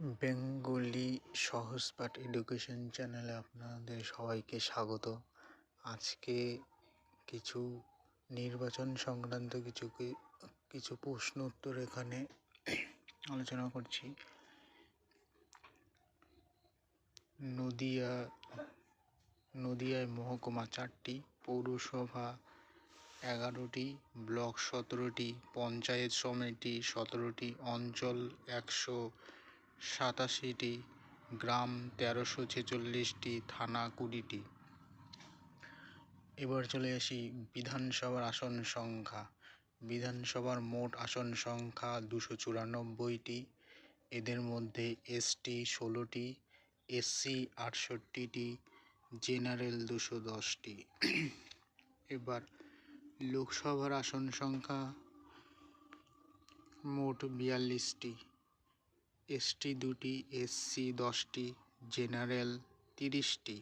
Bengali সহজপাঠ education চ্যানেলে আপনাদের সবাইকে স্বাগত। আজকে কিছু নির্বাচন সংক্রান্ত কিছু কিছু প্রশ্ন উত্তর এখানে আলোচনা করছি। নদিয়া, নদিয়ায় মহকুমা চারটি, পৌরসভা এগারোটি, ব্লক সতেরোটি, পঞ্চায়েত সমিতি সতেরোটি, অঞ্চল একশো সাতাশিটি, গ্রাম তেরোশো ছেচল্লিশটি, থানা কুড়িটি। এবার চলে আসি বিধানসভার আসন সংখ্যা। বিধানসভার মোট আসন সংখ্যা দুশো চুরানব্বইটি, এদের মধ্যে এসটি ষোলোটি, এসসি আটষট্টিটি, জেনারেল দুশো দশটি। এবার লোকসভার আসন সংখ্যা মোট বিয়াল্লিশটি। এসটি দুটি এসসি দশটি জেনারেল তিরিশটি।